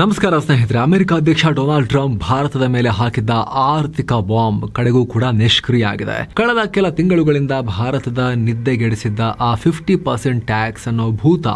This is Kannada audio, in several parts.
ನಮಸ್ಕಾರ ಸ್ನೇಹಿತರೆ, ಅಮೆರಿಕ ಅಧ್ಯಕ್ಷ ಡೊನಾಲ್ಡ್ ಟ್ರಂಪ್ ಭಾರತದ ಮೇಲೆ ಹಾಕಿದ್ದ ಆರ್ಥಿಕ ಬಾಂಬ್ ಕಡೆಗೂ ಕೂಡ ನಿಷ್ಕ್ರಿಯ ಆಗಿದೆ ಕಳೆದ ಕೆಲ ತಿಂಗಳುಗಳಿಂದ ಭಾರತದ ನಿದ್ದೆಗೆಡಿಸಿದ್ದ ಆ ಫಿಫ್ಟಿ ಪರ್ಸೆಂಟ್ ಟ್ಯಾಕ್ಸ್ ಅನ್ನೋ ಭೂತ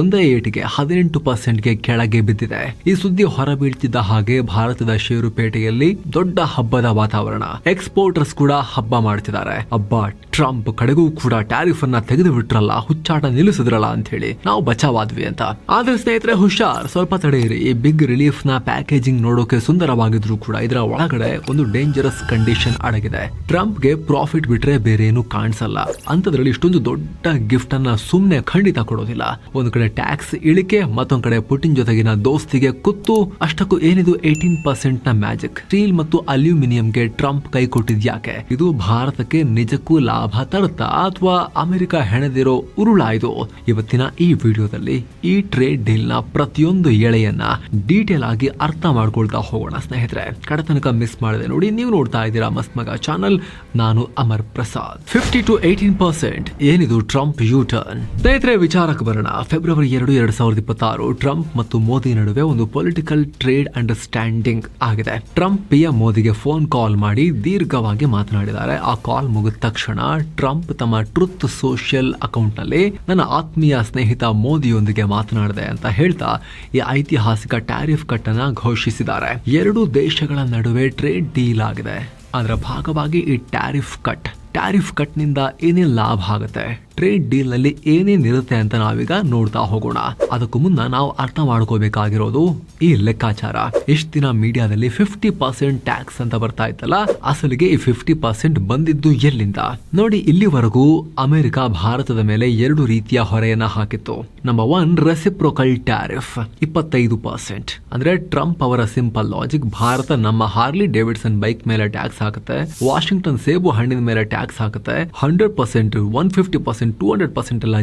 ಒಂದೇ ಏಟಿಗೆ ಹದಿನೆಂಟು ಪರ್ಸೆಂಟ್ಗೆ ಕೆಳಗೆ ಬಿದ್ದಿದೆ. ಈ ಸುದ್ದಿ ಹೊರಬೀಳ್ತಿದ್ದ ಹಾಗೆ ಭಾರತದ ಷೇರುಪೇಟೆಯಲ್ಲಿ ದೊಡ್ಡ ಹಬ್ಬದ ವಾತಾವರಣ. ಎಕ್ಸ್ಪೋರ್ಟರ್ಸ್ ಕೂಡ ಹಬ್ಬ ಮಾಡ್ತಿದ್ದಾರೆ. ಹಬ್ಬ ಟ್ರಂಪ್ ಕಡೆಗೂ ಕೂಡ ಟ್ಯಾರಿಫ್ ಅನ್ನ ತೆಗೆದು ಬಿಟ್ರಲ್ಲ ಹುಚ್ಚಾಟ ನಿಲ್ಲಿಸಿದ್ರಲ್ಲ ಅಂತ ಹೇಳಿ ನಾವು ಬಚಾವಾದ್ವಿ ಅಂತ. ಆದ್ರೆ ಸ್ನೇಹಿತರೆ, ಹುಷಾರ್, ಸ್ವಲ್ಪ ತಡೆಯಿರಿ. ಬಿಗ್ ರಿಲೀಫ್ನ ಪ್ಯಾಕೇಜಿಂಗ್ ನೋಡೋಕೆ ಸುಂದರವಾಗಿದ್ರು ಕೂಡ ಇದರ ಒಳಗಡೆ ಒಂದು ಡೇಂಜರಸ್ ಕಂಡೀಷನ್ ಅಡಗಿದೆ. ಟ್ರಂಪ್ಗೆ ಪ್ರಾಫಿಟ್ ಬಿಟ್ರೆ ಬೇರೆ ಏನು ಕಾಣಿಸಲ್ಲ. ಅಂತದ್ರಲ್ಲಿ ಇಷ್ಟೊಂದು ದೊಡ್ಡ ಗಿಫ್ಟ್ ಅನ್ನ ಸುಮ್ನೆ ಖಂಡಿತ ಕೊಡೋದಿಲ್ಲ. ಒಂದು ಕಡೆ ಟ್ಯಾಕ್ಸ್ ಇಳಿಕೆ, ಮತ್ತೊಂದ್ ಕಡೆ ಪುಟಿನ್ ಜೊತೆಗಿನ ದೋಸ್ತಿಗೆ ಕುತ್ತು, ಅಷ್ಟಕ್ಕೂ ಏನಿದು ಏಟೀನ್ ಪರ್ಸೆಂಟ್ನ ಮ್ಯಾಜಿಕ್ ಸ್ಟೀಲ್ ಮತ್ತು ಅಲ್ಯೂಮಿನಿಯಂಗೆ ಟ್ರಂಪ್ ಕೈ ಕೊಟ್ಟಿದ್ಯಾಕೆ ಇದು ಭಾರತಕ್ಕೆ ನಿಜಕ್ಕೂ ಲಾಭ ತರುತ್ತಾ ಅಥವಾ ಅಮೆರಿಕ ಹೆಣೆದಿರೋ ಉರುಳಾಯ್ದು? ಇವತ್ತಿನ ಈ ವಿಡಿಯೋದಲ್ಲಿ ಈ ಟ್ರೇಡ್ ಡೀಲ್ನ ಪ್ರತಿಯೊಂದು ಎಳೆಯನ್ನ ಡೀಟೇಲ್ ಆಗಿ ಅರ್ಥ ಮಾಡ್ಕೊಳ್ತಾ ಹೋಗೋಣ, ಸ್ನೇಹಿತರೆ. ಕಡತನಕ ಮಿಸ್ ಮಾಡಿದೆ ನೋಡಿ ನೀವು ನೋಡ್ತಾ ಇದ್ದೀರಾ ಮಸ್ತ್ ಮಗ ಚಾನಲ್ ನಾನು Amar Prasad. Fifty two eighteen percent ಏನಿದು ಟ್ರಂಪ್ ಯೂ ಟರ್ನ್ ಸ್ನೇಹಿತರೆ, ವಿಚಾರಕ್ಕೆ ಬರೋಣ. ಫೆಬ್ರವರಿ ಎರಡು, ಎರಡ್ ಸಾವಿರದ ಇಪ್ಪತ್ತಾರು ಟ್ರಂಪ್ ಮತ್ತು ಮೋದಿ ನಡುವೆ ಒಂದು ಪೊಲಿಟಿಕಲ್ ಟ್ರೇಡ್ ಅಂಡರ್ಸ್ಟ್ಯಾಂಡಿಂಗ್ ಆಗಿದೆ. ಟ್ರಂಪ್ ಪಿ ಮೋದಿಗೆ ಫೋನ್ ಕಾಲ್ ಮಾಡಿ ದೀರ್ಘವಾಗಿ ಮಾತನಾಡಿದ್ದಾರೆ. ಆ ಕಾಲ್ ಮುಗಿದ ತಕ್ಷಣ ಟ್ರಂಪ್ ತಮ್ಮ ಟ್ರುತ್ ಸೋಷಿಯಲ್ ಅಕೌಂಟ್ನಲ್ಲಿ ನನ್ನ ಆತ್ಮೀಯ ಸ್ನೇಹಿತ ಮೋದಿಯೊಂದಿಗೆ ಮಾತನಾಡಿದೆ ಅಂತ ಹೇಳ್ತಾ ಈ ಐತಿಹಾಸಿಕ ಟ್ಯಾರಿಫ್ ಕಟ್ ಅನ್ನ ಘೋಷಿಸಿದ್ದಾರೆ. ಎರಡು ದೇಶಗಳ ನಡುವೆ ಟ್ರೇಡ್ ಡೀಲ್ ಆಗಿದೆ. ಅದರ ಭಾಗವಾಗಿ ಈ ಟ್ಯಾರಿಫ್ ಕಟ್. ಟ್ಯಾರಿಫ್ ಕಟ್ನಿಂದ ಏನೇನ್ ಲಾಭ ಆಗುತ್ತೆ? ಟ್ರೇಡ್ ಡೀಲ್ನಲ್ಲಿ ಏನೇನಿರುತ್ತೆ ಅಂತ ನಾವೀಗ ನೋಡ್ತಾ ಹೋಗೋಣ. ಅದಕ್ಕೂ ಮುನ್ನ ನಾವು ಅರ್ಥ ಮಾಡ್ಕೋಬೇಕಾಗಿರೋದು ಈ ಲೆಕ್ಕಾಚಾರ. ಇಷ್ಟ ದಿನ ಮೀಡಿಯಾದಲ್ಲಿ ಫಿಫ್ಟಿ ಪರ್ಸೆಂಟ್ ಟ್ಯಾಕ್ಸ್ ಅಂತ ಬರ್ತಾ ಇತ್ತಲ್ಲ, ಅಸಲಿಗೆ ಈ ಫಿಫ್ಟಿ ಪರ್ಸೆಂಟ್ ಬಂದಿದ್ದು ಎಲ್ಲಿಂದ? ನೋಡಿ, ಇಲ್ಲಿವರೆಗೂ ಅಮೆರಿಕ ಭಾರತದ ಮೇಲೆ ಎರಡು ರೀತಿಯ ಹೊರೆಯನ್ನ ಹಾಕಿತ್ತು. ನಂಬರ್ ಒನ್ ರೆಸಿಪ್ರೋಕಲ್ ಟ್ಯಾರಿಫ್ ಇಪ್ಪತ್ತೈದು ಪರ್ಸೆಂಟ್. ಅಂದ್ರೆ ಟ್ರಂಪ್ ಅವರ ಸಿಂಪಲ್ ಲಾಜಿಕ್, ಭಾರತ ನಮ್ಮ ಹಾರ್ಲಿ ಡೇವಿಡ್ಸನ್ ಬೈಕ್ ಮೇಲೆ ಟ್ಯಾಕ್ಸ್ ಹಾಕುತ್ತೆ, ವಾಷಿಂಗ್ಟನ್ ಸೇಬು ಹಣ್ಣಿನ ಮೇಲೆ ಟ್ಯಾಕ್ಸ್ ಹಾಕುತ್ತೆ, hundred percent, one fifty percent two hundred percent ಎಲ್ಲ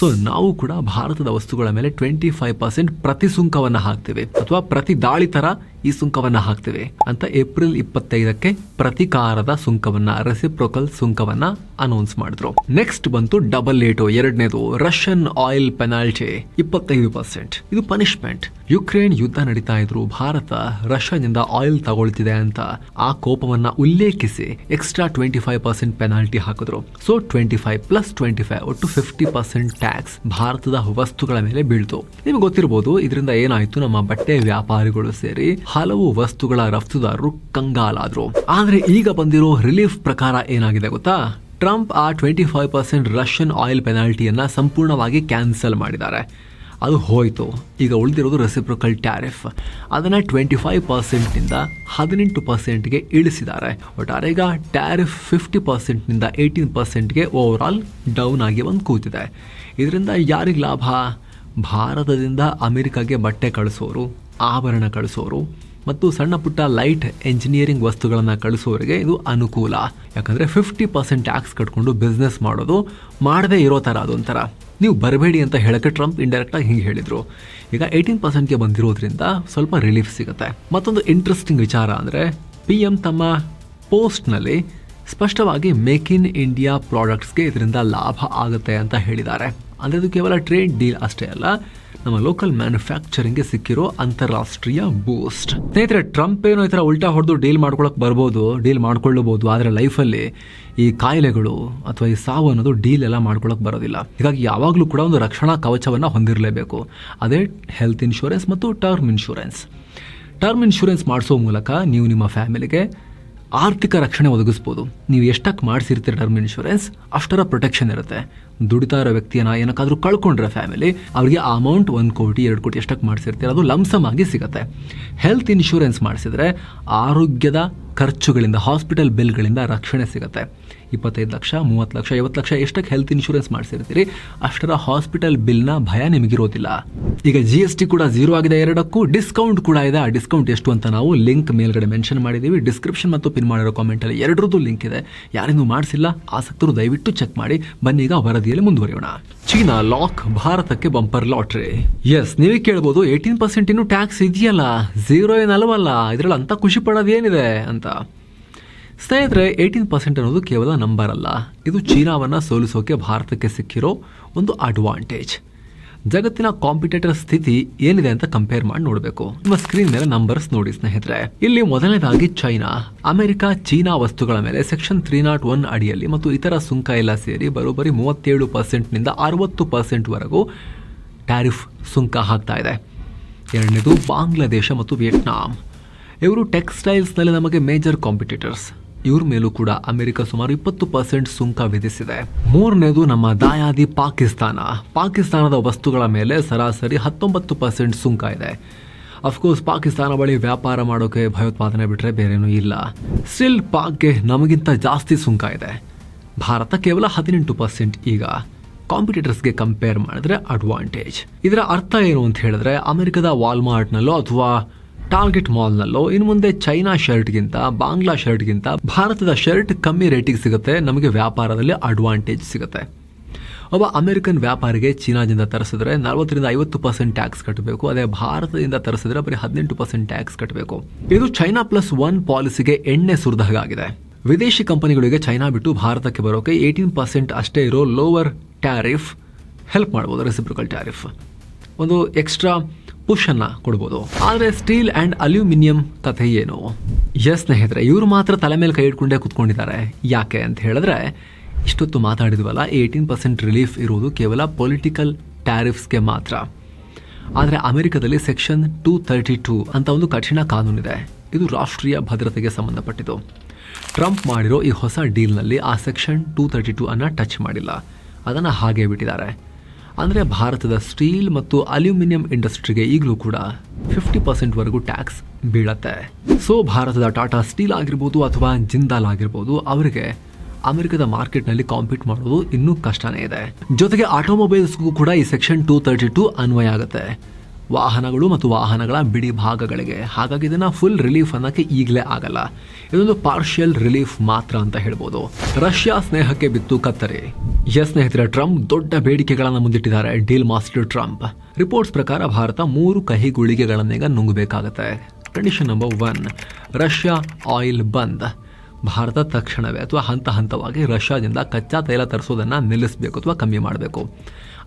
ಸೊ ನಾವು ಕೂಡ ಭಾರತದ ವಸ್ತುಗಳ ಮೇಲೆ ಟ್ವೆಂಟಿ ಫೈವ್ ಪರ್ಸೆಂಟ್ ಪ್ರತಿ ಸುಂಕವನ್ನ ಹಾಕ್ತೇವೆ. ಅಥವಾ ಪ್ರತಿ ದಾಳಿ ತರ ಈ ಸುಂಕವನ್ನ ಹಾಕ್ತೇವೆ. ಅಂತ ಏಪ್ರಿಲ್ ಇಪ್ಪತ್ತೈದಕ್ಕೆ ಪ್ರತಿಕಾರದ ಸುಂಕವನ್ನ ರೆಸಿಪ್ರೋಕಲ್ ಸುಂಕವನ್ನ ಅನೌನ್ಸ್ ಮಾಡಿದ್ರು. ನೆಕ್ಸ್ಟ್ ಬಂತು ಡಬಲ್ ಏಟು ಎರಡನೇದು ರಷ್ಯನ್ ಆಯಿಲ್ ಪೆನಾಲ್ಟಿ ಇಪ್ಪತ್ತೈದು ಪರ್ಸೆಂಟ್ ಇದು ಪನಿಷ್ಮೆಂಟ್ ಯುಕ್ರೇನ್ ಯುದ್ಧ ನಡೀತಾ ಇದ್ರು ಭಾರತ ರಷ್ಯಾದಿಂದ ಆಯಿಲ್ ತಗೊಳ್ತಿದೆ ಅಂತ ಆ ಕೋಪವನ್ನ ಉಲ್ಲೇಖಿಸಿ extra twenty five percent penalty ಹಾಕಿದ್ರು. So twenty five plus twenty five ಒಟ್ಟು ಫಿಫ್ಟಿ ಪರ್ಸೆಂಟ್ ಟ್ಯಾಕ್ಸ್ ಭಾರತದ ವಸ್ತುಗಳ ಮೇಲೆ ಬೀಳ್ತು. ನಿಮ್ಗೆ ಗೊತ್ತಿರಬಹುದು ಇದರಿಂದ ಏನಾಯ್ತು, ನಮ್ಮ ಬಟ್ಟೆ ವ್ಯಾಪಾರಿಗಳು ಸೇರಿ ಹಲವು ವಸ್ತುಗಳ ರಫ್ತುದಾರರು ಕಂಗಾಲಾದ್ರು. ಆದ್ರೆ ಈಗ ಬಂದಿರೋ ರಿಲೀಫ್ ಪ್ರಕಾರ ಏನಾಗಿದೆ ಗೊತ್ತಾ? ಟ್ರಂಪ್ ಆ twenty five percent Russian oil ಪೆನಾಲ್ಟಿಯನ್ನ ಸಂಪೂರ್ಣವಾಗಿ ಕ್ಯಾನ್ಸಲ್ ಮಾಡಿದ್ದಾರೆ. ಅದು ಹೋಯಿತು. ಈಗ ಉಳಿದಿರೋದು ರೆಸಿಪ್ರೊಕಲ್ ಟ್ಯಾರಿಫ್ ಅದನ್ನು ಟ್ವೆಂಟಿ ಫೈವ್ ಪರ್ಸೆಂಟ್ನಿಂದ ಹದಿನೆಂಟು ಪರ್ಸೆಂಟ್ಗೆ ಇಳಿಸಿದ್ದಾರೆ. ಒಟ್ಟಾರೆ ಈಗ ಟ್ಯಾರಿಫ್ ಫಿಫ್ಟಿ ಪರ್ಸೆಂಟ್ನಿಂದ ಏಯ್ಟೀನ್ ಪರ್ಸೆಂಟ್ಗೆ ಓವರ್ ಆಲ್ ಡೌನ್ ಆಗಿ ಒಂದು ಕೂತಿದೆ. ಇದರಿಂದ ಯಾರಿಗೆ ಲಾಭ? ಭಾರತದಿಂದ ಅಮೆರಿಕಾಗೆ ಬಟ್ಟೆ ಕಳಿಸೋರು, ಆಭರಣ ಕಳಿಸೋರು ಮತ್ತು ಸಣ್ಣ ಪುಟ್ಟ ಲೈಟ್ ಎಂಜಿನಿಯರಿಂಗ್ ವಸ್ತುಗಳನ್ನು ಕಳಿಸೋರಿಗೆ ಇದು ಅನುಕೂಲ. ಯಾಕಂದರೆ ಫಿಫ್ಟಿ ಪರ್ಸೆಂಟ್ ಟ್ಯಾಕ್ಸ್ ಕಟ್ಕೊಂಡು ಬಿಸ್ನೆಸ್ ಮಾಡೋದು ಮಾಡದೇ ಇರೋ ಥರ ಅದೊಂಥರ. ನೀವು ಬರಬೇಡಿ ಅಂತ ಹೇಳಕ್ಕೆ ಟ್ರಂಪ್ ಇಂಡೈರೆಕ್ಟಾಗಿ ಹಿಂಗೆ ಹೇಳಿದರು. ಈಗ ಏಯ್ಟೀನ್ ಪರ್ಸೆಂಟ್ಗೆ ಬಂದಿರೋದ್ರಿಂದ ಸ್ವಲ್ಪ ರಿಲೀಫ್ ಸಿಗುತ್ತೆ. ಮತ್ತೊಂದು ಇಂಟ್ರೆಸ್ಟಿಂಗ್ ವಿಚಾರ ಅಂದರೆ ಪಿ ಎಂ ತಮ್ಮ ಪೋಸ್ಟ್ನಲ್ಲಿ ಸ್ಪಷ್ಟವಾಗಿ ಮೇಕ್ ಇನ್ ಇಂಡಿಯಾ ಪ್ರಾಡಕ್ಟ್ಸ್ಗೆ ಇದರಿಂದ ಲಾಭ ಆಗುತ್ತೆ ಅಂತ ಹೇಳಿದ್ದಾರೆ. ಅಂದರೆ ಇದು ಕೇವಲ ಟ್ರೇಡ್ ಡೀಲ್ ಅಷ್ಟೇ ಅಲ್ಲ, ನಮ್ಮ ಲೋಕಲ್ ಮ್ಯಾನುಫ್ಯಾಕ್ಚರಿಂಗ್ಗೆ ಸಿಕ್ಕಿರೋ ಅಂತಾರಾಷ್ಟ್ರೀಯ ಬೂಸ್ಟ್ ಸ್ನೇಹಿತರೆ ಟ್ರಂಪ್ ಏನೋ ಈ ಥರ ಉಲ್ಟಾ ಹೊಡೆದು ಡೀಲ್ ಮಾಡ್ಕೊಳಕ್ಕೆ ಬರ್ಬೋದು ಡೀಲ್ ಮಾಡ್ಕೊಳ್ಳಬಹುದು, ಆದರೆ ಲೈಫಲ್ಲಿ ಈ ಕಾಯಿಲೆಗಳು ಅಥವಾ ಈ ಸಾವು ಅನ್ನೋದು ಡೀಲ್ ಎಲ್ಲ ಮಾಡ್ಕೊಳಕ್ಕೆ ಬರೋದಿಲ್ಲ. ಹೀಗಾಗಿ ಯಾವಾಗಲೂ ಕೂಡ ಒಂದು ರಕ್ಷಣಾ ಕವಚವನ್ನು ಹೊಂದಿರಲೇಬೇಕು. ಅದೇ ಹೆಲ್ತ್ ಇನ್ಶೂರೆನ್ಸ್ ಮತ್ತು ಟರ್ಮ್ ಇನ್ಶೂರೆನ್ಸ್ ಟರ್ಮ್ ಇನ್ಶೂರೆನ್ಸ್ ಮಾಡಿಸೋ ಮೂಲಕ ನೀವು ನಿಮ್ಮ ಫ್ಯಾಮಿಲಿಗೆ ಆರ್ಥಿಕ ರಕ್ಷಣೆ ಒದಗಿಸ್ಬೋದು. ನೀವು ಎಷ್ಟಕ್ಕೆ ಮಾಡಿಸಿರ್ತೀರಿ ಟರ್ಮ್ ಇನ್ಶೂರೆನ್ಸ್ ಅಷ್ಟರ ಪ್ರೊಟೆಕ್ಷನ್ ಇರುತ್ತೆ. ದುಡಿತಾ ಇರೋ ವ್ಯಕ್ತಿಯನ್ನ ಏನಕ್ಕಾದ್ರೂ ಕಳ್ಕೊಂಡ್ರೆ ಫ್ಯಾಮಿಲಿ ಅವರಿಗೆ ಆ ಅಮೌಂಟ್ ಒಂದು ಕೋಟಿ, ಎರಡು ಕೋಟಿ ಎಷ್ಟಕ್ಕೆ ಮಾಡಿಸಿರ್ತೀರ, ಅದು ಲಂಸಮ್ ಆಗಿ ಸಿಗುತ್ತೆ. ಹೆಲ್ತ್ ಇನ್ಶೂರೆನ್ಸ್ ಮಾಡಿಸಿದ್ರೆ ಆರೋಗ್ಯದ ಖರ್ಚುಗಳಿಂದ ಹಾಸ್ಪಿಟಲ್ ಬಿಲ್ಗಳಿಂದ ರಕ್ಷಣೆ ಸಿಗುತ್ತೆ. ಇಪ್ಪತ್ತೈದು ಲಕ್ಷ, ಮೂವತ್ತು ಲಕ್ಷ, ಐವತ್ತು ಲಕ್ಷ ಎಷ್ಟಕ್ಕೆ ಹೆಲ್ತ್ ಇನ್ಶೂರೆನ್ಸ್ ಮಾಡಿಸಿರ್ತೀರಿ, ಅಷ್ಟರ ಹಾಸ್ಪಿಟಲ್ ಬಿಲ್ನ ಭಯ ನಿಮಗಿರೋದಿಲ್ಲ. ಈಗ ಜಿ ಎಸ್ ಟಿ ಕೂಡ ಝೀರೋ ಆಗಿದೆ ಎರಡಕ್ಕೂ ಡಿಸ್ಕೌಂಟ್ ಕೂಡ ಇದೆ. ಆ ಡಿಸ್ಕೌಂಟ್ ಎಷ್ಟು ಅಂತ ನಾವು ಲಿಂಕ್ ಮೇಲ್ಗಡೆ ಮೆನ್ಷನ್ ಮಾಡಿದ್ದೀವಿ ಡಿಸ್ಕ್ರಿಪ್ಷನ್ ಮತ್ತು ಪಿನ್ ಮಾಡಿರೋ ಕಾಮೆಂಟಲ್ಲಿ ಎರಡರದ್ದು ಲಿಂಕ್ ಇದೆ. ಯಾರಿಗೂ ಮಾಡಿಸಿಲ್ಲ, ಆಸಕ್ತರು ದಯವಿಟ್ಟು ಚೆಕ್ ಮಾಡಿ. ಬನ್ನಿ ಈಗ ವರದಿಯಲ್ಲಿ ಮುಂದುವರಿಯೋಣ. ಚೀನಾ ಲಾಕ್ ಭಾರತಕ್ಕೆ ಬಂಪರ್ ಲಾಟ್ರಿ. ಎಸ್ ನೀವೇ ಕೇಳ್ಬೋದು ಏಯ್ಟೀನ್ ಪರ್ಸೆಂಟ್ ಇನ್ನು ಟ್ಯಾಕ್ಸ್ ಇದೆಯಲ್ಲ? ಝೀರೋ ಏನಲ್ವಲ್ಲ ಇದರಲ್ಲಿ ಅಂತ ಖುಷಿ ಪಡೋದೇನಿದೆ ಅಂತ. ಸ್ನೇಹಿತರೆ ಏಯ್ಟೀನ್ ಪರ್ಸೆಂಟ್ ಅನ್ನೋದು ಕೇವಲ ನಂಬರ್ ಅಲ್ಲ ಇದು ಚೀನಾವನ್ನು ಸೋಲಿಸೋಕೆ ಭಾರತಕ್ಕೆ ಸಿಕ್ಕಿರೋ ಒಂದು ಅಡ್ವಾಂಟೇಜ್ ಜಗತ್ತಿನ ಕಾಂಪಿಟೇಟರ್ ಸ್ಥಿತಿ ಏನಿದೆ ಅಂತ ಕಂಪೇರ್ ಮಾಡಿ ನೋಡಬೇಕು. ನಿಮ್ಮ ಸ್ಕ್ರೀನ್ ಮೇಲೆ ನಂಬರ್ಸ್ ನೋಡಿ ಸ್ನೇಹಿತರೆ. ಇಲ್ಲಿ ಮೊದಲನೇದಾಗಿ ಚೈನಾ ಅಮೆರಿಕ, ಚೀನಾ ವಸ್ತುಗಳ ಮೇಲೆ ಸೆಕ್ಷನ್ ತ್ರೀ ನಾಟ್ ಒನ್ ಅಡಿಯಲ್ಲಿ ಮತ್ತು ಇತರ ಸುಂಕ ಎಲ್ಲ ಸೇರಿ ಬರೋಬ್ಬರಿ ಮೂವತ್ತೇಳು ಪರ್ಸೆಂಟ್ನಿಂದ ಅರವತ್ತು ಪರ್ಸೆಂಟ್ ವರೆಗೂ ಟ್ಯಾರಿಫ್ ಸುಂಕ ಹಾಕ್ತಾ ಇದೆ. ಎರಡನೇದು ಬಾಂಗ್ಲಾದೇಶ ಮತ್ತು ವಿಯೆಟ್ನಾಂ. ಇವರು ಟೆಕ್ಸ್ಟೈಲ್ಸ್ನಲ್ಲಿ ನಮಗೆ ಮೇಜರ್ ಕಾಂಪಿಟೇಟರ್ಸ್ ಇವ್ರ ಮೇಲೂ ಕೂಡ ಅಮೆರಿಕ ಸುಮಾರು ಇಪ್ಪತ್ತು ಪರ್ಸೆಂಟ್ ಸುಂಕ ವಿಧಿಸಿದೆ. ಮೂರನೇದು ನಮ್ಮ ದಾಯಾದಿ ಪಾಕಿಸ್ತಾನ. ಪಾಕಿಸ್ತಾನದ ವಸ್ತುಗಳ ಮೇಲೆ ಸರಾಸರಿ ಹತ್ತೊಂಬತ್ತು ಪರ್ಸೆಂಟ್ ಸುಂಕ ಇದೆ. ಅಫ್ಕೋರ್ಸ್ ಪಾಕಿಸ್ತಾನ ಬಳಿ ವ್ಯಾಪಾರ ಮಾಡೋಕೆ ಭಯೋತ್ಪಾದನೆ ಬಿಟ್ಟರೆ ಬೇರೇನೂ ಇಲ್ಲ. ಸ್ಟಿಲ್ ಪಾಕ್ಗೆ ನಮಗಿಂತ ಜಾಸ್ತಿ ಸುಂಕ ಇದೆ. ಭಾರತ ಕೇವಲ ಹದಿನೆಂಟು ಪರ್ಸೆಂಟ್ ಈಗ. ಕಾಂಪಿಟೇಟರ್ಸ್ಗೆ ಕಂಪೇರ್ ಮಾಡಿದ್ರೆ ಅಡ್ವಾಂಟೇಜ್ ಇದರ ಅರ್ಥ ಏನು ಅಂತ ಹೇಳಿದ್ರೆ, ಅಮೆರಿಕದ ವಾಲ್ಮಾರ್ಟ್ನಲ್ಲೋ ಅಥವಾ ಟಾರ್ಗೆಟ್ ಮಾಲ್ನಲ್ಲೋ ಇನ್ನು ಮುಂದೆ ಚೈನಾ ಶರ್ಟ್ಗಿಂತ ಬಾಂಗ್ಲಾ ಶರ್ಟ್ಗಿಂತ ಭಾರತದ ಶರ್ಟ್ ಕಮ್ಮಿ ರೇಟಿಗೆ ಸಿಗುತ್ತೆ, ನಮಗೆ ವ್ಯಾಪಾರದಲ್ಲಿ ಅಡ್ವಾಂಟೇಜ್ ಸಿಗುತ್ತೆ. ಒಬ್ಬ ಅಮೆರಿಕನ್ ವ್ಯಾಪಾರಿಗೆ ಚೀನಾದಿಂದ ತರಿಸಿದ್ರೆ ನಲವತ್ತರಿಂದ ಐವತ್ತು ಪರ್ಸೆಂಟ್ ಟ್ಯಾಕ್ಸ್ ಕಟ್ಟಬೇಕು, ಅದೇ ಭಾರತದಿಂದ ತರಿಸಿದ್ರೆ ಬರೀ ಹದಿನೆಂಟು ಪರ್ಸೆಂಟ್ ಟ್ಯಾಕ್ಸ್ ಕಟ್ಟಬೇಕು. ಇದು ಚೈನಾ ಪ್ಲಸ್ ಒನ್ ಪಾಲಿಸಿಗೆ ಎಣ್ಣೆ ಸುರಿದ ಹಾಗಾಗಿದೆ ವಿದೇಶಿ ಕಂಪನಿಗಳಿಗೆ ಚೈನಾ ಬಿಟ್ಟು ಭಾರತಕ್ಕೆ ಬರೋಕೆ ಏಯ್ಟೀನ್ ಪರ್ಸೆಂಟ್ ಅಷ್ಟೇ ಇರೋ ಲೋವರ್ ಟ್ಯಾರಿಫ್ ಹೆಲ್ಪ್ ಮಾಡ್ಬೋದು ರೆಸಿಪ್ರಿಕಲ್ ಟ್ಯಾರಿಫ್ ಒಂದು ಎಕ್ಸ್ಟ್ರಾ ಪುಷ್ ಅನ್ನ ಕೊಡ್ಬೋದು. ಆದರೆ ಸ್ಟೀಲ್ ಅಂಡ್ ಅಲ್ಯೂಮಿನಿಯಂ ಕಥೆ ಏನು? ಎಸ್ ಸ್ನೇಹಿತರೆ, ಇವರು ಮಾತ್ರ ತಲೆ ಮೇಲೆ ಕೈ ಇಟ್ಕೊಂಡೇ ಕುತ್ಕೊಂಡಿದ್ದಾರೆ. ಯಾಕೆ ಅಂತ ಹೇಳಿದ್ರೆ, ಇಷ್ಟೊತ್ತು ಮಾತಾಡಿದ್ವಲ್ಲ, ಏಯ್ಟೀನ್ ಪರ್ಸೆಂಟ್ ರಿಲೀಫ್ ಇರುವುದು ಕೇವಲ ಪೊಲಿಟಿಕಲ್ ಟ್ಯಾರಿಫ್ಸ್ಗೆ ಮಾತ್ರ. ಆದರೆ ಅಮೆರಿಕದಲ್ಲಿ ಸೆಕ್ಷನ್ ಟೂ ತರ್ಟಿ ಟೂ ಅಂತ ಒಂದು ಕಠಿಣ ಕಾನೂನಿದೆ. ಇದು ರಾಷ್ಟ್ರೀಯ ಭದ್ರತೆಗೆ ಸಂಬಂಧಪಟ್ಟಿದ್ದು. ಟ್ರಂಪ್ ಮಾಡಿರೋ ಈ ಹೊಸ ಡೀಲ್ನಲ್ಲಿ ಆ ಸೆಕ್ಷನ್ ಟೂ ತರ್ಟಿ ಟೂ ಅನ್ನ ಟಚ್ ಮಾಡಿಲ್ಲ. ಅದನ್ನು ಹಾಗೆ ಬಿಟ್ಟಿದ್ದಾರೆ. ಅಂದರೆ ಭಾರತದ ಸ್ಟೀಲ್ ಮತ್ತು ಅಲ್ಯೂಮಿನಿಯಂ ಇಂಡಸ್ಟ್ರಿಗೆ ಈಗಲೂ ಕೂಡ ಫಿಫ್ಟಿ ಪರ್ಸೆಂಟ್ವರೆಗೂ ಟ್ಯಾಕ್ಸ್ ಬೀಳತ್ತೆ. ಸೊ ಭಾರತದ ಟಾಟಾ ಸ್ಟೀಲ್ ಆಗಿರ್ಬೋದು ಅಥವಾ ಜಿಂದಾಲ್ ಆಗಿರ್ಬೋದು, ಅವರಿಗೆ ಅಮೆರಿಕದ ಮಾರ್ಕೆಟ್ನಲ್ಲಿ ಕಾಂಪೀಟ್ ಮಾಡೋದು ಇನ್ನೂ ಕಷ್ಟನೇ ಇದೆ. ಜೊತೆಗೆ ಆಟೋಮೊಬೈಲ್ಸ್ಗೂ ಕೂಡ ಈ ಸೆಕ್ಷನ್ ಟೂ ತರ್ಟಿ ಟೂ ಅನ್ವಯ ಆಗುತ್ತೆ. ವಾಹನಗಳು ಮತ್ತು ವಾಹನಗಳ ಬಿಡಿ ಭಾಗಗಳಿಗೆ ಹಾಗಾಗಿ ಇದನ್ನು ಫುಲ್ ರಿಲೀಫ್ ಅನ್ನೋಕ್ಕೆ ಈಗಲೇ ಆಗಲ್ಲ. ಇದೊಂದು ಪಾರ್ಷಿಯಲ್ ರಿಲೀಫ್ ಮಾತ್ರ ಅಂತ ಹೇಳ್ಬೋದು. ರಷ್ಯಾ ಸ್ನೇಹಕ್ಕೆ ಬಿತ್ತು ಕತ್ತರಿ. ಎಸ್ ಸ್ನೇಹಿತರೆ, ಟ್ರಂಪ್ ದೊಡ್ಡ ಬೇಡಿಕೆಗಳನ್ನು ಮುಂದಿಟ್ಟಿದ್ದಾರೆ. Deal master Trump. ರಿಪೋರ್ಟ್ಸ್ ಪ್ರಕಾರ ಭಾರತ ಮೂರು ಕಹಿ ಗುಳಿಗೆಗಳನ್ನೀಗ ನುಂಗಬೇಕಾಗತ್ತೆ. Condition number one Russia oil ಬಂದ್. ಭಾರತ ತಕ್ಷಣವೇ ಅಥವಾ ಹಂತ ಹಂತವಾಗಿ ರಷ್ಯಾದಿಂದ ಕಚ್ಚಾ ತೈಲ ತರಿಸೋದನ್ನು ನಿಲ್ಲಿಸಬೇಕು ಅಥವಾ ಕಮ್ಮಿ ಮಾಡಬೇಕು.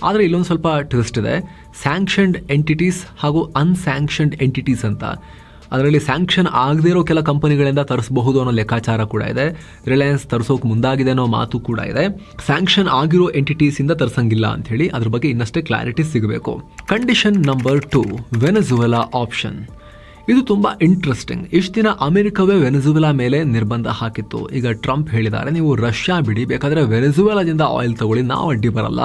ಆದರೆ ಇಲ್ಲೊಂದು ಸ್ವಲ್ಪ ಟ್ವಿಸ್ಟ್ ಇದೆ. ಸ್ಯಾಂಕ್ಷನ್ಡ್ ಎಂಟಿಟೀಸ್ ಹಾಗೂ ಅನ್ಸ್ಯಾಂಕ್ಷನ್ಡ್ ಎಂಟಿಟೀಸ್ ಅಂತ. ಅದರಲ್ಲಿ ಸ್ಯಾಂಕ್ಷನ್ ಆಗದೇ ಇರೋ ಕೆಲ ಕಂಪನಿಗಳಿಂದ ತರಿಸಬಹುದು ಅನ್ನೋ ಲೆಕ್ಕಾಚಾರ ಕೂಡ ಇದೆ. ರಿಲಯನ್ಸ್ ತರಿಸೋಕೆ ಮುಂದಾಗಿದೆ ಅನ್ನೋ ಮಾತು ಕೂಡ ಇದೆ. ಸ್ಯಾಂಕ್ಷನ್ ಆಗಿರೋ ಎಂಟಿಟೀಸಿಂದ ತರಿಸಂಗಿಲ್ಲ ಅಂತ ಹೇಳಿ ಅದ್ರ ಬಗ್ಗೆ ಇನ್ನಷ್ಟೇ ಕ್ಲಾರಿಟಿ ಸಿಗಬೇಕು. Condition number two Venezuela option ಇದು ತುಂಬ ಇಂಟ್ರೆಸ್ಟಿಂಗ್ ಇಷ್ಟು ದಿನ ಅಮೆರಿಕವೇ ವೆನೆಜುವೆಲಾ ಮೇಲೆ ನಿರ್ಬಂಧ ಹಾಕಿತ್ತು. ಈಗ ಟ್ರಂಪ್ ಹೇಳಿದ್ದಾರೆ, ನೀವು ರಷ್ಯಾ ಬಿಡಿ. ಬೇಕಾದರೆ ವೆನೆಜುವೆಲಾದಿಂದ ಆಯಿಲ್ ತಗೊಳ್ಳಿ, ನಾವು ಅಡ್ಡಿ ಬರಲ್ಲ.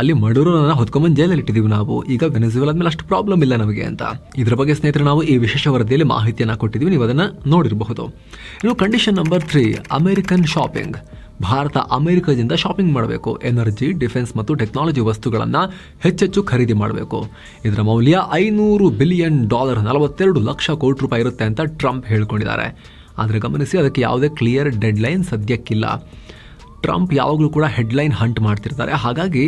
ಅಲ್ಲಿ ಮಡೂರನ್ನ ಹೊತ್ಕೊಂಡ್ಬಂದು ಜೈಲಲ್ಲಿ ಇಟ್ಟಿದ್ದೀವಿ ನಾವು. ಈಗ ವೆನೆಜುವೆಲಾದ ಆದ್ಮೇಲೆ ಅಷ್ಟು ಪ್ರಾಬ್ಲಮ್ ಇಲ್ಲ ನಮಗೆ ಅಂತ. ಇದ್ರ ಬಗ್ಗೆ ಸ್ನೇಹಿತರೆ, ನಾವು ಈ ವಿಶೇಷ ವರದಿಯಲ್ಲಿ ಮಾಹಿತಿಯನ್ನು ಕೊಟ್ಟಿದ್ದೀವಿ ನೀವು ಅದನ್ನು ನೋಡಿರಬಹುದು. ಇನ್ನು condition number three American shopping Bharat ಅಮೆರಿಕದಿಂದ ಶಾಪಿಂಗ್ ಮಾಡಬೇಕು. ಎನರ್ಜಿ ಡಿಫೆನ್ಸ್ ಮತ್ತು ಟೆಕ್ನಾಲಜಿ ವಸ್ತುಗಳನ್ನು ಹೆಚ್ಚೆಚ್ಚು ಖರೀದಿ ಮಾಡಬೇಕು. ಇದರ ಮೌಲ್ಯ ಐನೂರು ಬಿಲಿಯನ್ ಡಾಲರ್ ನಲವತ್ತೆರಡು ಲಕ್ಷ ಕೋಟಿ ರೂಪಾಯಿ ಇರುತ್ತೆ ಅಂತ ಟ್ರಂಪ್ ಹೇಳ್ಕೊಂಡಿದ್ದಾರೆ. ಆದರೆ ಗಮನಿಸಿ, ಅದಕ್ಕೆ ಯಾವುದೇ ಕ್ಲಿಯರ್ ಡೆಡ್ಲೈನ್ ಸದ್ಯಕ್ಕಿಲ್ಲ. ಟ್ರಂಪ್ ಯಾವಾಗಲೂ ಕೂಡ ಹೆಡ್ಲೈನ್ ಹಂಟ್ ಮಾಡ್ತಿರ್ತಾರೆ. ಹಾಗಾಗಿ,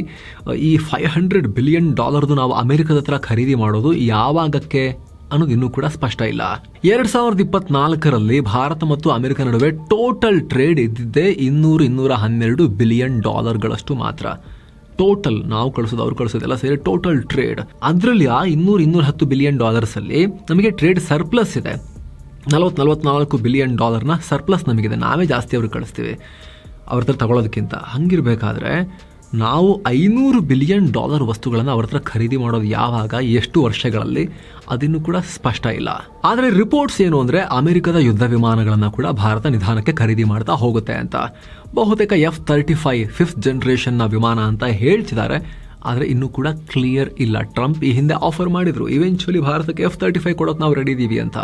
ಈ ಫೈವ್ ಹಂಡ್ರೆಡ್ ಬಿಲಿಯನ್ ಡಾಲರ್ದು ನಾವು ಅಮೆರಿಕದ ಹತ್ರ ಖರೀದಿ ಮಾಡೋದು ಯಾವಾಗಕ್ಕೆ ಅನ್ನೋದು ಇನ್ನೂ ಕೂಡ ಸ್ಪಷ್ಟ ಇಲ್ಲ. ಎರಡ್ ಸಾವಿರದ ಇಪ್ಪತ್ನಾಲ್ಕರಲ್ಲಿ ಭಾರತ ಮತ್ತು ಅಮೆರಿಕ ನಡುವೆ ಟೋಟಲ್ ಟ್ರೇಡ್ ಇದ್ದಿದ್ದೇ ಇನ್ನೂರು ಇನ್ನೂರ ಹನ್ನೆರಡು ಬಿಲಿಯನ್ ಡಾಲರ್ಗಳಷ್ಟು ಮಾತ್ರ. ಟೋಟಲ್ ನಾವು ಕಳಿಸೋದು, ಅವ್ರು ಕಳಿಸೋದೆಲ್ಲ ಸೇರಿ ಟೋಟಲ್ ಟ್ರೇಡ್ ಅದರಲ್ಲಿ ಆ ಇನ್ನೂರು ಇನ್ನೂರ ಹತ್ತು ಬಿಲಿಯನ್ ಡಾಲರ್ಸ್ ಅಲ್ಲಿ ನಮಗೆ ಟ್ರೇಡ್ ಸರ್ಪ್ಲಸ್ ಇದೆ. ನಲವತ್ತು ನಲವತ್ನಾಲ್ಕು ಬಿಲಿಯನ್ ಡಾಲರ್ನ ಸರ್ಪ್ಲಸ್ ನಮಗಿದೆ. ನಾವೇ ಜಾಸ್ತಿ ಅವ್ರಿಗೆ ಕಳಿಸ್ತೀವಿ. ಅವ್ರ ಹತ್ರ ತಗೊಳ್ಳೋದಕ್ಕಿಂತ ಹಂಗಿರಬೇಕಾದ್ರೆ ನಾವು ಐನೂರು ಬಿಲಿಯನ್ ಡಾಲರ್ ವಸ್ತುಗಳನ್ನು ಅವ್ರ ಹತ್ರ ಖರೀದಿ ಮಾಡೋದು ಯಾವಾಗ, ಎಷ್ಟು ವರ್ಷಗಳಲ್ಲಿ, ಅದಿನ್ನೂ ಕೂಡ ಸ್ಪಷ್ಟ ಇಲ್ಲ. ಆದರೆ ರಿಪೋರ್ಟ್ಸ್ ಏನು ಅಂದರೆ ಅಮೆರಿಕದ ಯುದ್ಧ ವಿಮಾನಗಳನ್ನು ಕೂಡ ಭಾರತ ನಿಧಾನಕ್ಕೆ ಖರೀದಿ ಮಾಡ್ತಾ ಹೋಗುತ್ತೆ ಅಂತ. ಬಹುತೇಕ ಎಫ್ ತರ್ಟಿ ಫೈವ್ ಫಿಫ್ತ್ ಜನ್ರೇಷನ್ನ ವಿಮಾನ ಅಂತ ಹೇಳ್ತಿದ್ದಾರೆ. ಆದರೆ ಇನ್ನೂ ಕೂಡ ಕ್ಲಿಯರ್ ಇಲ್ಲ. ಟ್ರಂಪ್ ಈ ಹಿಂದೆ ಆಫರ್ ಮಾಡಿದರು. ಇವೆಂಚುಲಿ ಭಾರತಕ್ಕೆ ಎಫ್ ತರ್ಟಿ ಫೈವ್ ಕೊಡೋಕೆ ನಾವು ರೆಡಿ ಇದ್ದೀವಿ ಅಂತ.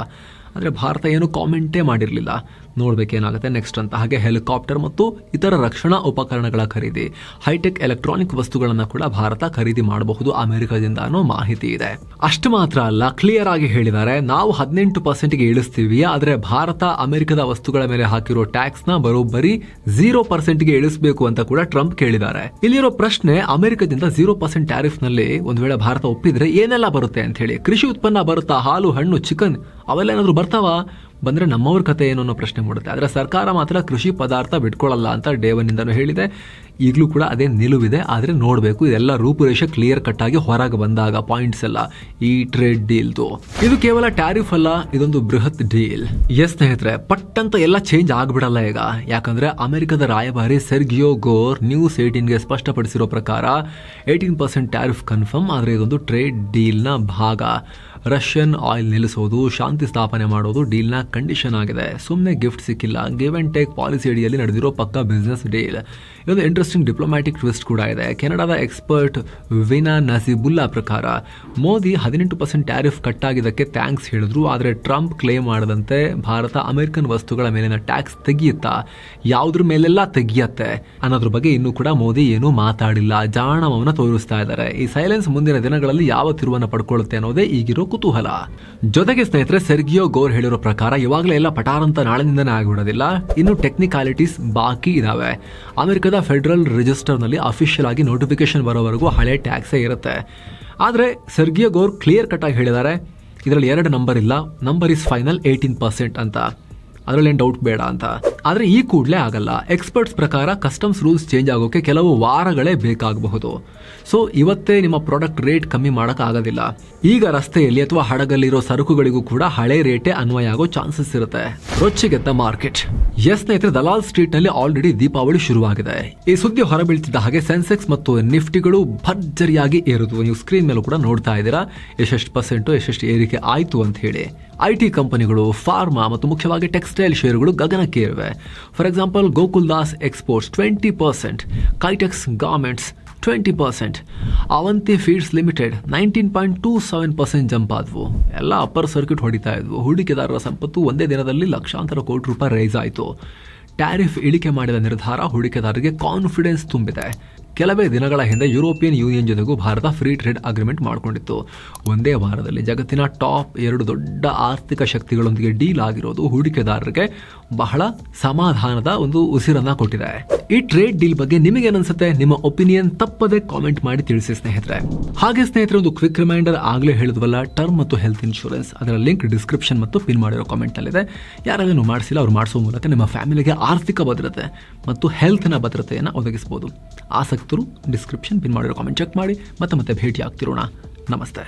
ಆದರೆ ಭಾರತ ಏನು ಕಾಮೆಂಟೇ ಮಾಡಿರಲಿಲ್ಲ. ನೋಡಬೇಕೇನಾಗುತ್ತೆ ನೆಕ್ಸ್ಟ್ ಅಂತ. ಹಾಗೆ ಹೆಲಿಕಾಪ್ಟರ್ ಮತ್ತು ಇತರ ರಕ್ಷಣಾ ಉಪಕರಣಗಳ ಖರೀದಿ. ಹೈಟೆಕ್ ಎಲೆಕ್ಟ್ರಾನಿಕ್ ವಸ್ತುಗಳನ್ನು ಕೂಡ ಭಾರತ ಖರೀದಿ ಮಾಡಬಹುದು ಅಮೆರಿಕದಿಂದ ಅನ್ನೋ ಮಾಹಿತಿ ಇದೆ. ಅಷ್ಟು ಮಾತ್ರ ಅಲ್ಲ ಕ್ಲಿಯರ್ ಆಗಿ ಹೇಳಿದ್ದಾರೆ. ನಾವು ಹದಿನೆಂಟು ಪರ್ಸೆಂಟ್ಗೆ ಇಳಿಸ್ತೀವಿ, ಆದರೆ ಭಾರತ ಅಮೆರಿಕದ ವಸ್ತುಗಳ ಮೇಲೆ ಹಾಕಿರೋ ಟ್ಯಾಕ್ಸ್ನ ಬರೋಬ್ಬರಿ ಜೀರೋ ಪರ್ಸೆಂಟ್ಗೆ ಇಳಿಸಬೇಕು ಅಂತ ಕೂಡ ಟ್ರಂಪ್ ಕೇಳಿದ್ದಾರೆ. ಇಲ್ಲಿರೋ ಪ್ರಶ್ನೆ, ಅಮೆರಿಕದಿಂದ ಝೀರೋ ಪರ್ಸೆಂಟ್ ಟ್ಯಾರಿಫ್ನಲ್ಲಿ ಒಂದ್ ವೇಳೆ ಭಾರತ ಒಪ್ಪಿದ್ರೆ ಏನೆಲ್ಲ ಬರುತ್ತೆ ಅಂತ ಹೇಳಿ. ಕೃಷಿ ಉತ್ಪನ್ನ ಬರುತ್ತಾ? ಹಾಲು, ಹಣ್ಣು ಚಿಕನ್ ಅವೆಲ್ಲ ಏನಾದರೂ ಬರ್ತಾವ? ಬಂದರೆ ನಮ್ಮವ್ರ ಕತೆ ಏನು ಅನ್ನೋ ಪ್ರಶ್ನೆ ಮಾಡುತ್ತೆ. ಆದರೆ ಸರ್ಕಾರ ಮಾತ್ರ ಕೃಷಿ ಪದಾರ್ಥ ಬಿಟ್ಕೊಳ್ಳಲ್ಲ ಅಂತ ಡೇ ಹೇಳಿದೆ. ಈಗಲೂ ಕೂಡ ಅದೇ ನಿಲುವಿದೆ. ಆದರೆ ನೋಡಬೇಕು, ಇದೆಲ್ಲ ರೂಪುರೇಷೆ ಕ್ಲಿಯರ್ ಕಟ್ ಆಗಿ ಹೊರಗೆ ಬಂದಾಗ ಪಾಯಿಂಟ್ಸ್ ಎಲ್ಲ ಈ ಟ್ರೇಡ್ ಡೀಲ್ದು ಇದು ಕೇವಲ ಟ್ಯಾರಿಫ್ ಅಲ್ಲ, ಇದೊಂದು ಬೃಹತ್ ಡೀಲ್ ಎಸ್ ಸ್ನೇಹಿತರೆ, ಪಟ್ಟಂತ ಎಲ್ಲ ಚೇಂಜ್ ಆಗ್ಬಿಡಲ್ಲ ಈಗ. ಯಾಕಂದ್ರೆ ಅಮೆರಿಕದ ರಾಯಭಾರಿ ಸೆರ್ಗಿಯೋ ಗೋರ್ ನ್ಯೂಸ್ ಏಯ್ಟೀನ್ಗೆ ಸ್ಪಷ್ಟಪಡಿಸಿರೋ ಪ್ರಕಾರ ಏಯ್ಟೀನ್ ಪರ್ಸೆಂಟ್ ಟ್ಯಾರಿಫ್ ಕನ್ಫರ್ಮ್ ಆದರೆ ಇದೊಂದು ಟ್ರೇಡ್ ಡೀಲ್ನ ಭಾಗ. ರಷ್ಯನ್ ಆಯಿಲ್ ನಿಲ್ಲಿಸೋದು, ಶಾಂತಿ ಸ್ಥಾಪನೆ ಮಾಡೋದು ಡೀಲ್ನ ಕಂಡೀಷನ್ ಆಗಿದೆ. ಸುಮ್ಮನೆ ಗಿಫ್ಟ್ ಸಿಕ್ಕಿಲ್ಲ. ಗಿವ್ ಅಂಡ್ ಟೇಕ್ ಪಾಲಿಸಿ ಅಡಿಯಲ್ಲಿ ನಡೆದಿರೋ ಪಕ್ಕ ಬಿಸ್ನೆಸ್ ಡೀಲ್. ಇದೊಂದು ಇಂಟ್ರೆಸ್ಟಿಂಗ್ ಡಿಪ್ಲೊಮ್ಯಾಟಿಕ್ ಟ್ವಿಸ್ಟ್ ಕೂಡ ಇದೆ. ಕೆನಡಾದ ಎಕ್ಸ್ಪರ್ಟ್ ವಿನಾ ನಸೀಬುಲ್ಲಾ ಪ್ರಕಾರ, ಮೋದಿ ಹದಿನೆಂಟು ಪರ್ಸೆಂಟ್ ಟ್ಯಾರಿಫ್ ಕಟ್ ಆಗಿದ್ದಕ್ಕೆ ಥ್ಯಾಂಕ್ಸ್ ಹೇಳಿದ್ರು. ಆದರೆ ಟ್ರಂಪ್ ಕ್ಲೇಮ್ ಮಾಡದಂತೆ ಭಾರತ ಅಮೆರಿಕನ್ ವಸ್ತುಗಳ ಮೇಲಿನ ಟ್ಯಾಕ್ಸ್ ತೆಗೆಯುತ್ತಾ? ಯಾವುದ್ರ ಮೇಲೆಲ್ಲ ತೆಗಿಯತ್ತೆ? ಅನ್ನೋದ್ರ ಬಗ್ಗೆ ಇನ್ನೂ ಕೂಡ ಮೋದಿ ಏನೂ ಮಾತಾಡಿಲ್ಲ. ಜಾಣವನ್ನು ತೋರಿಸ್ತಾ ಇದ್ದಾರೆ. ಈ ಸೈಲೆನ್ಸ್ ಮುಂದಿನ ದಿನಗಳಲ್ಲಿ ಯಾವ ತಿರುವನ್ನು ಪಡ್ಕೊಳ್ಳುತ್ತೆ ಅನ್ನೋದೇ ಈಗಿರೋ ಕುತೂಹಲ. ಜೊತೆಗೆ ಸ್ನೇಹಿತರೆ, ಸೆರ್ಗಿಯೋ ಗೋರ್ ಹೇಳಿರೋ ಪ್ರಕಾರ ಇವಾಗಲೇ ಎಲ್ಲ ಪಟಾರಂತ ನಾಳೆಯಿಂದನೇ ಆಗಿಬಿಡೋದಿಲ್ಲ. ಇನ್ನು ಟೆಕ್ನಿಕಾಲಿಟೀಸ್ ಬಾಕಿ ಇದಾವೆ. ಅಮೆರಿಕದ ಫೆಡರಲ್ ರಿಜಿಸ್ಟರ್ನಲ್ಲಿ ಅಫಿಷಿಯಲ್ ಆಗಿ ನೋಟಿಫಿಕೇಶನ್ ಬರೋವರೆಗೂ ಹಳೆ ಟ್ಯಾಕ್ಸೇ ಇರುತ್ತೆ. ಆದರೆ ಸೆರ್ಗಿಯೋ ಗೋರ್ ಕ್ಲಿಯರ್ ಕಟ್ ಆಗಿ ಹೇಳಿದ್ದಾರೆ. ಇದರಲ್ಲಿ ಎರಡು ನಂಬರ್ ಇಲ್ಲ. Number is final eighteen percent ಅಂತ. ಅದರಲ್ಲೇನು ಡೌಟ್ ಬೇಡ ಅಂತ. ಆದರೆ ಈ ಕೂಡಲೇ ಆಗಲ್ಲ. ಎಕ್ಸ್ಪರ್ಟ್ಸ್ ಪ್ರಕಾರ ಕಸ್ಟಮ್ಸ್ ರೂಲ್ಸ್ ಚೇಂಜ್ ಆಗೋಕೆ ಕೆಲವು ವಾರಗಳೇ ಬೇಕಾಗಬಹುದು. ಸೊ ಇವತ್ತೇ ನಿಮ್ಮ ಪ್ರಾಡಕ್ಟ್ ರೇಟ್ ಕಮ್ಮಿ ಮಾಡೋಕ್ಕಾಗೋದಿಲ್ಲ ಈಗ ರಸ್ತೆಯಲ್ಲಿ ಅಥವಾ ಹಡಗಲ್ಲಿರೋ ಸರಕುಗಳಿಗೂ ಕೂಡ ಹಳೆ ರೇಟೇ ಅನ್ವಯ ಆಗೋ ಚಾನ್ಸಸ್ ಇರುತ್ತೆ. ರೊಚ್ಚಿಗೆದ್ದ ಮಾರ್ಕೆಟ್ ಎಸ್ ಸ್ನೇಹಿತರೆ, ದಲಾಲ್ ಸ್ಟ್ರೀಟ್ನಲ್ಲಿ ಆಲ್ರೆಡಿ ದೀಪಾವಳಿ ಶುರುವಾಗಿದೆ. ಈ ಸುದ್ದಿ ಹೊರಬೀಳ್ತಿದ್ದ ಹಾಗೆ ಸೆನ್ಸೆಕ್ಸ್ ಮತ್ತು ನಿಫ್ಟಿಗಳು ಭರ್ಜರಿಯಾಗಿ ಏರುದು ನೀವು ಸ್ಕ್ರೀನ್ ಮೇಲೂ ಕೂಡ ನೋಡ್ತಾ ಇದ್ದೀರಾ. ಎಷ್ಟೆಷ್ಟು ಪರ್ಸೆಂಟು ಎಷ್ಟೆಷ್ಟು ಏರಿಕೆ ಆಯಿತು ಅಂತ ಹೇಳಿ. ಐ ಟಿ ಕಂಪನಿಗಳು ಫಾರ್ಮಾ ಮತ್ತು ಮುಖ್ಯವಾಗಿ ಟೆಕ್ಸ್ಟೈಲ್ ಶೇರುಗಳು ಗಗನಕ್ಕೆ ಇರುವೆ for example Gokul Das exports twenty percent Kitex garments twenty percent Avanti feeds limited nineteen point two seven percent jump ಆದವು. ಎಲ್ಲ ಅಪ್ಪರ್ ಸರ್ಕ್ಯೂಟ್ ಹೊಡಿತಾ ಇದ್ವು. ಹೂಡಿಕೆದಾರರ ಸಂಪತ್ತು ಒಂದೇ ದಿನದಲ್ಲಿ ಲಕ್ಷಾಂತರ ಕೋಟಿ ರೂಪಾಯಿ ರೈಸ್ ಆಯಿತು. ಟ್ಯಾರಿಫ್ ಇಳಿಕೆ ಮಾಡಿದ ನಿರ್ಧಾರ ಹೂಡಿಕೆದಾರರಿಗೆ ಕಾನ್ಫಿಡೆನ್ಸ್ ತುಂಬಿದೆ. ಕೆಲವೇ ದಿನಗಳ ಹಿಂದೆ ಯುರೋಪಿಯನ್ ಯೂನಿಯನ್ ಜೊತೆಗೂ ಭಾರತ ಫ್ರೀ ಟ್ರೇಡ್ ಅಗ್ರಿಮೆಂಟ್ ಮಾಡಿಕೊಂಡಿತ್ತು. ಒಂದೇ ವಾರದಲ್ಲಿ ಜಗತ್ತಿನ ಟಾಪ್ ಎರಡು ದೊಡ್ಡ ಆರ್ಥಿಕ ಶಕ್ತಿಗಳೊಂದಿಗೆ ಡೀಲ್ ಆಗಿರೋದು ಹೂಡಿಕೆದಾರರಿಗೆ ಬಹಳ ಸಮಾಧಾನದ ಒಂದು ಉಸಿರನ್ನ ಕೊಟ್ಟಿದೆ. ಈ ಟ್ರೇಡ್ ಡೀಲ್ ಬಗ್ಗೆ ನಿಮಗೆ ಅನ್ಸುತ್ತೆ ನಿಮ್ಮ ಒಪಿನಿಯನ್ ತಪ್ಪದೆ ಕಾಮೆಂಟ್ ಮಾಡಿ ತಿಳಿಸಿ ಸ್ನೇಹಿತರೆ. ಹಾಗೆ ಸ್ನೇಹಿತರೆ, ಒಂದು ಕ್ವಿಕ್ ರಿಮೈಂಡರ್ ಆಗಲೇ ಹೇಳಿದ್ವಲ್ಲ ಟರ್ಮ್ ಮತ್ತು ಹೆಲ್ತ್ ಇನ್ಶೂರೆನ್ಸ್ ಅದರ ಲಿಂಕ್ ಡಿಸ್ಕ್ರಿಪ್ಷನ್ ಮತ್ತು ಪಿನ್ ಮಾಡಿರೋ ಕಾಮೆಂಟ್ ಅಲ್ಲಿದೆ. ಯಾರಾದ್ರೂ ಮಾಡಿಸಿಲ್ಲ, ಅವ್ರು ಮಾಡಿಸೋ ಮೂಲಕ ನಿಮ್ಮ ಫ್ಯಾಮಿಲಿಗೆ ಆರ್ಥಿಕ ಭದ್ರತೆ ಮತ್ತು ಹೆಲ್ತ್ನ ಭದ್ರತೆಯನ್ನು ಒದಗಿಸಬಹುದು ಆಸಕ್ತರು ಡಿಸ್ಕ್ರಿಪ್ಷನ್ ಪಿನ್ ಮಾಡಿರೋ ಕಾಮೆಂಟ್ ಚೆಕ್ ಮಾಡಿ, ಮತ್ತೆ ಮತ್ತೆ ಭೇಟಿ ಆಗ್ತಿರೋಣ ನಮಸ್ತೆ.